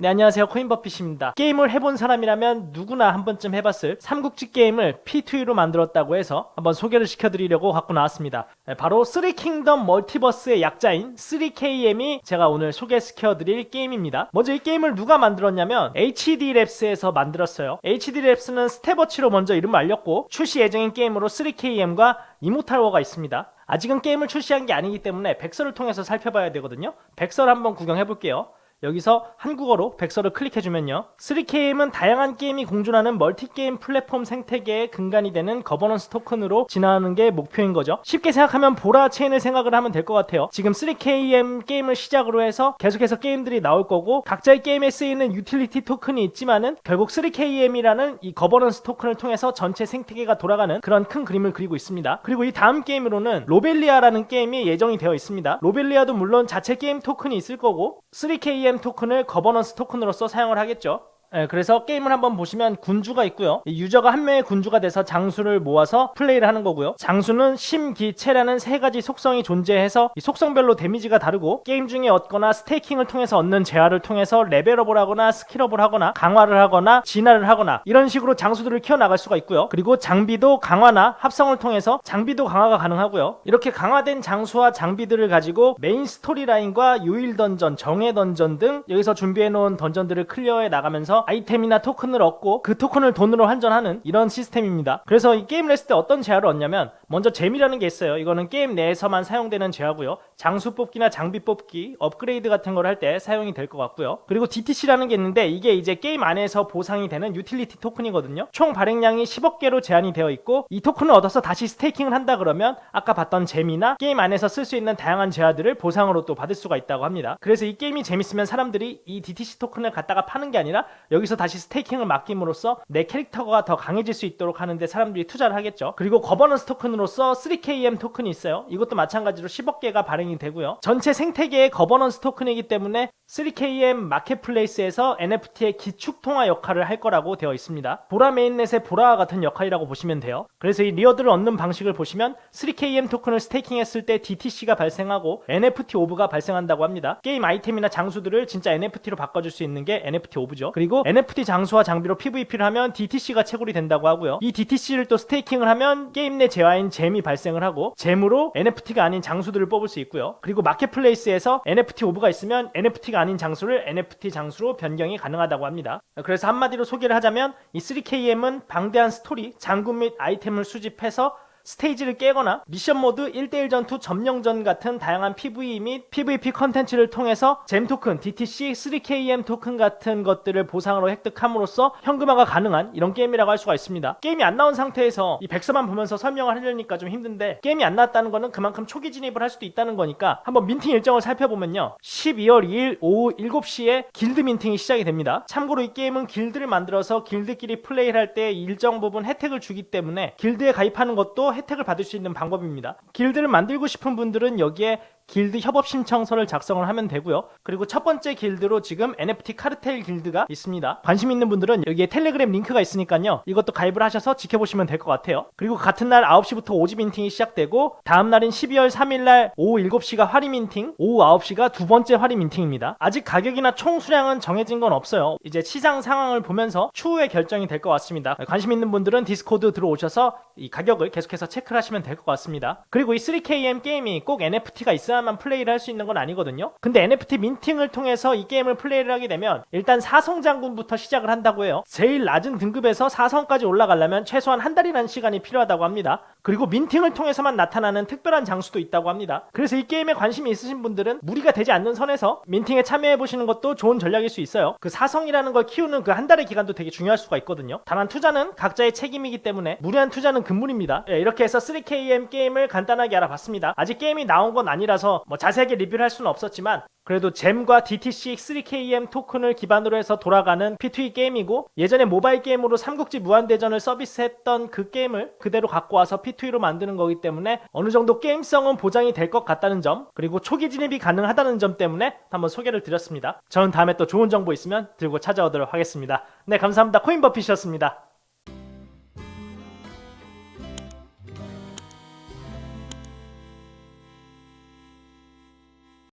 네, 안녕하세요. 코인버핏입니다. 게임을 해본 사람이라면 누구나 한 번쯤 해봤을 삼국지 게임을 P2E로 만들었다고 해서 한번 소개를 시켜드리려고 갖고 나왔습니다. 네, 바로 3킹덤 멀티버스의 약자인 3KM이 제가 오늘 소개시켜드릴 게임입니다. 먼저 이 게임을 누가 만들었냐면 HD랩스에서 만들었어요. HD랩스는 스테버치로 먼저 이름을 알렸고 출시 예정인 게임으로 3KM과 이모탈워가 있습니다. 아직은 게임을 출시한 게 아니기 때문에 백서를 통해서 살펴봐야 되거든요. 백서를 한번 구경해 볼게요. 여기서 한국어로 백서를 클릭해주면요. 3KM은 다양한 게임이 공존하는 멀티게임 플랫폼 생태계의 근간이 되는 거버넌스 토큰으로 진화하는 게 목표인 거죠. 쉽게 생각하면 보라 체인을 생각을 하면 될 것 같아요. 지금 3KM 게임을 시작으로 해서 계속해서 게임들이 나올 거고 각자의 게임에 쓰이는 유틸리티 토큰이 있지만은 결국 3KM이라는 이 거버넌스 토큰을 통해서 전체 생태계가 돌아가는 그런 큰 그림을 그리고 있습니다. 그리고 이 다음 게임으로는 로벨리아라는 게임이 예정이 되어 있습니다. 로벨리아도 물론 자체 게임 토큰이 있을 거고 3KM 토큰을 거버넌스 토큰으로서 사용을 하겠죠. 예, 그래서 게임을 한번 보시면 군주가 있고요. 이 유저가 한 명의 군주가 돼서 장수를 모아서 플레이를 하는 거고요. 장수는 심기체라는 세 가지 속성이 존재해서 이 속성별로 데미지가 다르고 게임 중에 얻거나 스테이킹을 통해서 얻는 재화를 통해서 레벨업을 하거나 스킬업을 하거나 강화를 하거나 진화를 하거나 이런 식으로 장수들을 키워나갈 수가 있고요. 그리고 장비도 강화나 합성을 통해서 장비도 강화가 가능하고요. 이렇게 강화된 장수와 장비들을 가지고 메인 스토리라인과 요일 던전, 정예 던전 등 여기서 준비해 놓은 던전들을 클리어해 나가면서 아이템이나 토큰을 얻고 그 토큰을 돈으로 환전하는 이런 시스템입니다. 그래서 이 게임을 했을 때 어떤 재화를 얻냐면 먼저 재미라는 게 있어요. 이거는 게임 내에서만 사용되는 재화고요. 장수 뽑기나 장비 뽑기, 업그레이드 같은 걸 할 때 사용이 될 것 같고요. 그리고 DTC라는 게 있는데 이게 이제 게임 안에서 보상이 되는 유틸리티 토큰이거든요. 총 발행량이 10억 개로 제한이 되어 있고 이 토큰을 얻어서 다시 스테이킹을 한다 그러면 아까 봤던 재미나 게임 안에서 쓸 수 있는 다양한 재화들을 보상으로 또 받을 수가 있다고 합니다. 그래서 이 게임이 재밌으면 사람들이 이 DTC 토큰을 갖다가 파는 게 아니라 여기서 다시 스테이킹을 맡김으로써 내 캐릭터가 더 강해질 수 있도록 하는데 사람들이 투자를 하겠죠. 그리고 거버넌스 토큰으로서 3KM 토큰이 있어요. 이것도 마찬가지로 10억 개가 발행이 되고요. 전체 생태계의 거버넌스 토큰이기 때문에 3KM 마켓플레이스에서 NFT의 기축 통화 역할을 할 거라고 되어 있습니다. 보라 메인넷의 보라와 같은 역할이라고 보시면 돼요. 그래서 이 리어드를 얻는 방식을 보시면 3KM 토큰을 스테이킹했을 때 DTC가 발생하고 NFT 오브가 발생한다고 합니다. 게임 아이템이나 장수들을 진짜 NFT로 바꿔줄 수 있는 게 NFT 오브죠. 그리고 NFT 장수와 장비로 PVP를 하면 DTC가 채굴이 된다고 하고요. 이 DTC를 또 스테이킹을 하면 게임 내 재화인 잼이 발생을 하고 잼으로 NFT가 아닌 장수들을 뽑을 수 있고요. 그리고 마켓플레이스에서 NFT 오브가 있으면 NFT가 아닌 장수를 NFT 장수로 변경이 가능하다고 합니다. 그래서 한마디로 소개를 하자면 이 3KM은 방대한 스토리, 장군 및 아이템을 수집해서 스테이지를 깨거나 미션 모드 1대1 전투 점령전 같은 다양한 PVE 및 PVP 컨텐츠를 통해서 잼 토큰, DTC, 3KM 토큰 같은 것들을 보상으로 획득함으로써 현금화가 가능한 이런 게임이라고 할 수가 있습니다. 게임이 안 나온 상태에서 이 백서만 보면서 설명을 하려니까 좀 힘든데 게임이 안 나왔다는 거는 그만큼 초기 진입을 할 수도 있다는 거니까 한번 민팅 일정을 살펴보면요. 12월 2일 오후 7시에 길드 민팅이 시작이 됩니다. 참고로 이 게임은 길드를 만들어서 길드끼리 플레이를 할 때 일정 부분 혜택을 주기 때문에 길드에 가입하는 것도 혜택을 받을 수 있는 방법입니다. 길드를 만들고 싶은 분들은 여기에 길드 협업 신청서를 작성을 하면 되고요. 그리고 첫 번째 길드로 지금 NFT 카르텔 길드가 있습니다. 관심 있는 분들은 여기에 텔레그램 링크가 있으니까요. 이것도 가입을 하셔서 지켜보시면 될 것 같아요. 그리고 같은 날 9시부터 오지 민팅이 시작되고 다음 날인 12월 3일 날 오후 7시가 화리 민팅, 오후 9시가 두 번째 화리 민팅입니다. 아직 가격이나 총 수량은 정해진 건 없어요. 이제 시장 상황을 보면서 추후에 결정이 될 것 같습니다. 관심 있는 분들은 디스코드 들어오셔서 이 가격을 계속해서 체크를 하시면 될 것 같습니다. 그리고 이 3KM 게임이 꼭 NFT가 있어야 만 플레이를 할 수 있는 건 아니거든요. 근데 NFT 민팅을 통해서 이 게임을 플레이를 하게 되면 일단 4성 장군부터 시작을 한다고 해요. 제일 낮은 등급에서 4성까지 올라가려면 최소한 한 달이라는 시간이 필요하다고 합니다. 그리고 민팅을 통해서만 나타나는 특별한 장수도 있다고 합니다. 그래서 이 게임에 관심이 있으신 분들은 무리가 되지 않는 선에서 민팅에 참여해 보시는 것도 좋은 전략일 수 있어요. 그 4성이라는 걸 키우는 그 한 달의 기간도 되게 중요할 수가 있거든요. 다만 투자는 각자의 책임이기 때문에 무리한 투자는 금물입니다. 예, 이렇게 해서 3KM 게임을 간단하게 알아봤습니다. 아직 게임이 나온 건 아니라 서 뭐 자세하게 리뷰를 할 수는 없었지만 그래도 잼과 DTC 3KM 토큰을 기반으로 해서 돌아가는 P2E 게임이고 예전에 모바일 게임으로 삼국지 무한대전을 서비스했던 그 게임을 그대로 갖고 와서 P2E로 만드는 거기 때문에 어느 정도 게임성은 보장이 될 것 같다는 점 그리고 초기 진입이 가능하다는 점 때문에 한번 소개를 드렸습니다. 저는 다음에 또 좋은 정보 있으면 들고 찾아오도록 하겠습니다. 네 감사합니다. 코인버핏이었습니다.